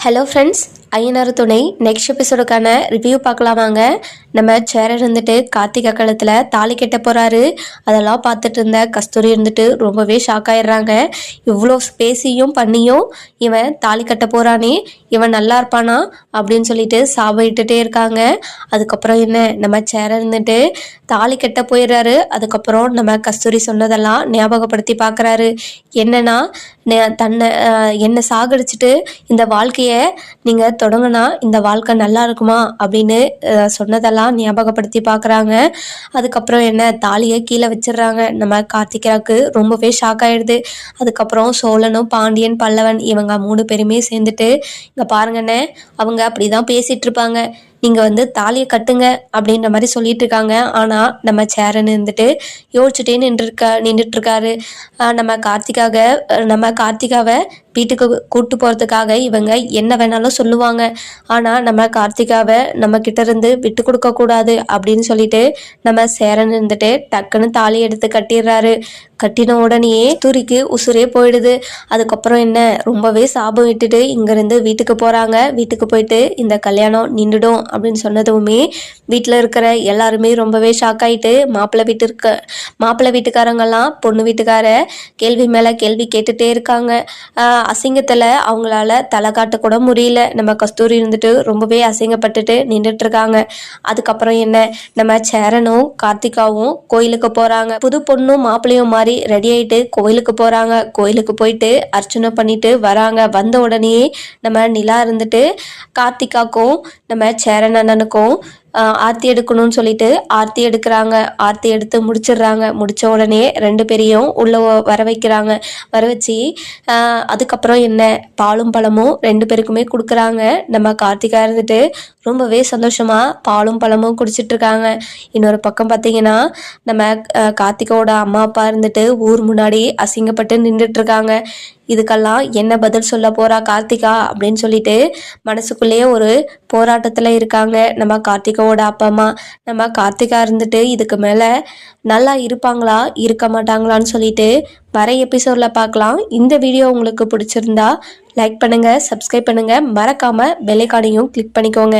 Hello friends Ayyanar துணை next எபிசோடுக்கான review பார்க்கலாம் வாங்க. நம்ம சேர இருந்துட்டு கார்த்திக் காலத்தில் தாலி கட்ட போகிறாரு அதெல்லாம் பார்த்துட்டு இருந்த கஸ்தூரி இருந்துட்டு ரொம்பவே ஷாக் ஆயிடுறாங்க. இவ்வளோ பேசியும் பண்ணியும் இவன் தாலி கட்ட போகிறானே இவன் நல்லா இருப்பானா அப்படின்னு சொல்லிட்டு சாபிட்டுட்டே இருக்காங்க. அதுக்கப்புறம் என்ன நம்ம சேர இருந்துட்டு தாலி கட்ட போயிடுறாரு. அதுக்கப்புறம் நம்ம கஸ்தூரி சொன்னதெல்லாம் ஞாபகப்படுத்தி பார்க்குறாரு என்னன்னா தன்னை என்னை சாகடிச்சிட்டு இந்த வாழ்க்கையை நீங்கள் தொடங்கினா இந்த வாழ்க்கை நல்லா இருக்குமா அப்படின்னு சொன்னதெல்லாம் ஞாபகப்படுத்தி பார்க்குறாங்க அதுக்கப்புறம் என்ன தாலியை கீழே வச்சிடுறாங்க. நம்ம கார்த்திகாவுக்கு ரொம்பவே ஷாக் ஆயிடுது. அதுக்கப்புறம் சோழனும் பாண்டியன் பல்லவன் இவங்க மூணு பேருமே சேர்ந்துட்டு இங்கே பாருங்கண்ணே அவங்க அப்படி தான் பேசிகிட்டு இருப்பாங்க. நீங்கள் வந்து தாலியை கட்டுங்க அப்படின்ற மாதிரி சொல்லிட்டு இருக்காங்க ஆனால் நம்ம சேரன் இருந்துட்டு யோசிச்சுட்டே நின்றுருக்கா நின்றுட்டுருக்காரு நம்ம கார்த்திகாக நம்ம கார்த்திகாவை வீட்டுக்கு கூட்டு போகிறதுக்காக இவங்க என்ன வேணாலும் சொல்லுவாங்க. ஆனால் நம்ம கார்த்திகாவை நம்ம கிட்ட இருந்து விட்டு கொடுக்கக்கூடாது அப்படின்னு சொல்லிட்டு நம்ம சேரன் இருந்துட்டு டக்குன்னு தாலி எடுத்து கட்டிடுறாரு. கட்டின உடனேயே துரிக்கு உசுரே போயிடுது. அதுக்கப்புறம் என்ன? ரொம்பவே சாபம் விட்டுட்டு இங்கேருந்து வீட்டுக்கு போகிறாங்க வீட்டுக்கு போயிட்டு இந்த கல்யாணம் நின்றுடும் அப்படின்னு சொன்னதுமே வீட்டில் இருக்கிற எல்லாருமே ரொம்பவே ஷாக் ஆகிட்டு மாப்பிள்ளை வீட்டு இருக்க மாப்பிள்ளை வீட்டுக்காரங்கெல்லாம் பொண்ணு வீட்டுக்கார கேள்வி மேலே கேள்வி கேட்டுகிட்டே இருக்காங்க. அசிங்கத்தில் அவங்களால தலை காட்ட கூட முடியல. நம்ம கஸ்தூரி இருந்துட்டு ரொம்பவே அசிங்கப்பட்டுட்டு நின்றுட்டு இருக்காங்க அதுக்கப்புறம் என்ன? நம்ம சேரனும் கார்த்திகாவும் கோயிலுக்கு போகிறாங்க புது பொண்ணும் மாப்பிள்ளையும் மாதிரி ரெடி ஆகிட்டு கோயிலுக்கு போகிறாங்க கோயிலுக்கு போயிட்டு அர்ச்சனை பண்ணிட்டு வராங்க. வந்த உடனே நம்ம நிலா இருந்துட்டு கார்த்திகாக்கும் நம்ம சேரன் அண்ணனுக்கும் ஆர்த்தி எடுக்கணும்னு சொல்லிட்டு ஆர்த்தி எடுக்கிறாங்க. ஆர்த்தி எடுத்து முடிச்சிடுறாங்க. முடிச்ச உடனே ரெண்டு பேரையும் உள்ள வர வைக்கிறாங்க. வர வச்சு அதுக்கப்புறம் என்ன? பாலும் பழமும் ரெண்டு பேருக்குமே கொடுக்குறாங்க. நம்ம கார்த்திகா இருந்துட்டு ரொம்பவே சந்தோஷமா பாலும் பழமும் குடிச்சிட்டு இருக்காங்க இன்னொரு பக்கம் பார்த்தீங்கன்னா நம்ம ஆஹ் கார்த்திகாவோட அம்மா அப்பா இருந்துட்டு ஊர் முன்னாடி அசிங்கப்பட்டு நின்றுட்டு இருக்காங்க இதுக்கெல்லாம் என்ன பதில் சொல்ல போறா கார்த்திகா அப்படின்னு சொல்லிட்டு மனசுக்குள்ளேயே ஒரு போராட்டத்தில் இருக்காங்க. நம்ம கார்த்திகாவோட அப்பா அம்மா. நம்ம கார்த்திகா இருந்துட்டு இதுக்கு மேலே நல்லா இருப்பாங்களா? இருக்க மாட்டாங்களான்னு சொல்லிட்டு வர எபிசோடில் பார்க்கலாம். இந்த வீடியோ உங்களுக்கு பிடிச்சிருந்தா லைக் பண்ணுங்கள் சப்ஸ்கிரைப் பண்ணுங்கள் மறக்காமல் பெல்லைக்கானையும் கிளிக் பண்ணிக்கோங்க.